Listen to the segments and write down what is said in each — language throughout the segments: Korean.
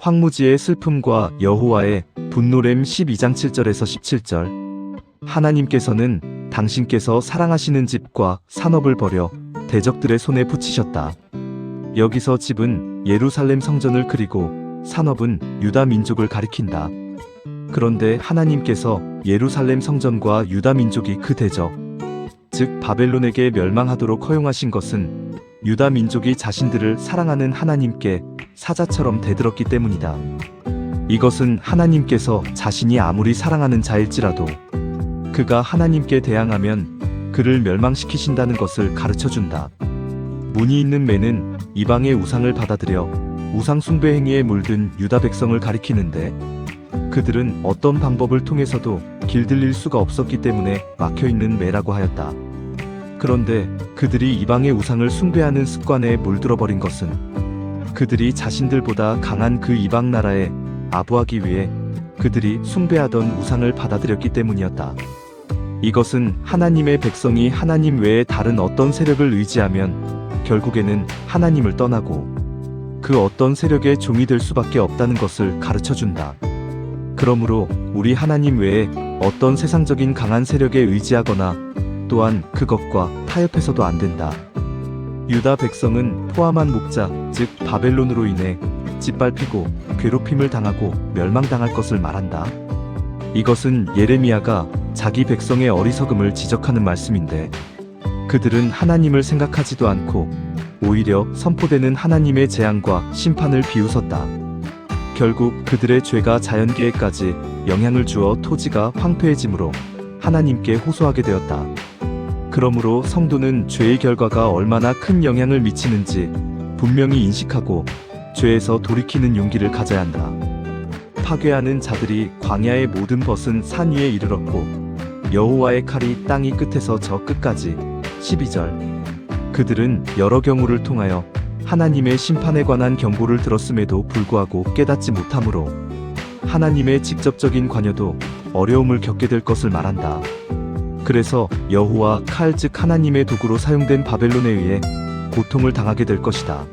황무지의 슬픔과 여호와의 분노렘 12장 7절에서 17절 하나님께서는 당신께서 사랑하시는 집과 산업을 버려 대적들의 손에 붙이셨다. 여기서 집은 예루살렘 성전을 그리고 산업은 유다 민족을 가리킨다. 그런데 하나님께서 예루살렘 성전과 유다 민족이 그 대적, 즉 바벨론에게 멸망하도록 허용하신 것은 유다 민족이 자신들을 사랑하는 하나님께 사자처럼 대들었기 때문이다. 이것은 하나님께서 자신이 아무리 사랑하는 자일지라도 그가 하나님께 대항하면 그를 멸망시키신다는 것을 가르쳐 준다. 문이 있는 매는 이방의 우상을 받아들여 우상 숭배 행위에 물든 유다 백성을 가리키는데 그들은 어떤 방법을 통해서도 길들일 수가 없었기 때문에 막혀 있는 매라고 하였다. 그런데 그들이 이방의 우상을 숭배하는 습관에 물들어 버린 것은 그들이 자신들보다 강한 그 이방 나라에 아부하기 위해 그들이 숭배하던 우상을 받아들였기 때문이었다. 이것은 하나님의 백성이 하나님 외에 다른 어떤 세력을 의지하면 결국에는 하나님을 떠나고 그 어떤 세력의 종이 될 수밖에 없다는 것을 가르쳐 준다. 그러므로 우리 하나님 외에 어떤 세상적인 강한 세력에 의지하거나 또한 그것과 타협해서도 안 된다. 유다 백성은 포함한 목자, 즉 바벨론으로 인해 짓밟히고 괴롭힘을 당하고 멸망당할 것을 말한다. 이것은 예레미야가 자기 백성의 어리석음을 지적하는 말씀인데 그들은 하나님을 생각하지도 않고 오히려 선포되는 하나님의 재앙과 심판을 비웃었다. 결국 그들의 죄가 자연계에까지 영향을 주어 토지가 황폐해지므로 하나님께 호소하게 되었다. 그러므로 성도는 죄의 결과가 얼마나 큰 영향을 미치는지 분명히 인식하고 죄에서 돌이키는 용기를 가져야 한다. 파괴하는 자들이 광야의 모든 벗은 산 위에 이르렀고 여호와의 칼이 땅이 끝에서 저 끝까지 12절 그들은 여러 경우를 통하여 하나님의 심판에 관한 경고를 들었음에도 불구하고 깨닫지 못하므로 하나님의 직접적인 관여도 어려움을 겪게 될 것을 말한다. 그래서 여호와 칼 즉 하나님의 도구로 사용된 바벨론에 의해 고통을 당하게 될 것이다.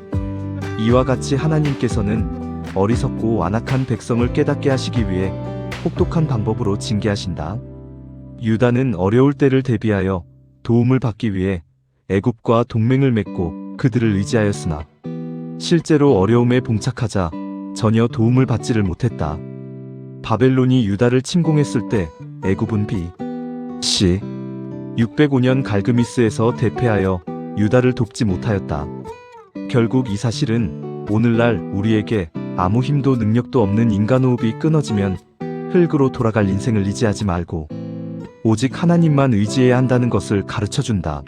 이와 같이 하나님께서는 어리석고 완악한 백성을 깨닫게 하시기 위해 혹독한 방법으로 징계하신다. 유다는 어려울 때를 대비하여 도움을 받기 위해 애굽과 동맹을 맺고 그들을 의지하였으나 실제로 어려움에 봉착하자 전혀 도움을 받지를 못했다. 바벨론이 유다를 침공했을 때 애굽은 비 시 605년 갈그미스에서 대패하여 유다를 돕지 못하였다. 결국 이 사실은 오늘날 우리에게 아무 힘도 능력도 없는 인간 호흡이 끊어지면 흙으로 돌아갈 인생을 의지하지 말고 오직 하나님만 의지해야 한다는 것을 가르쳐 준다.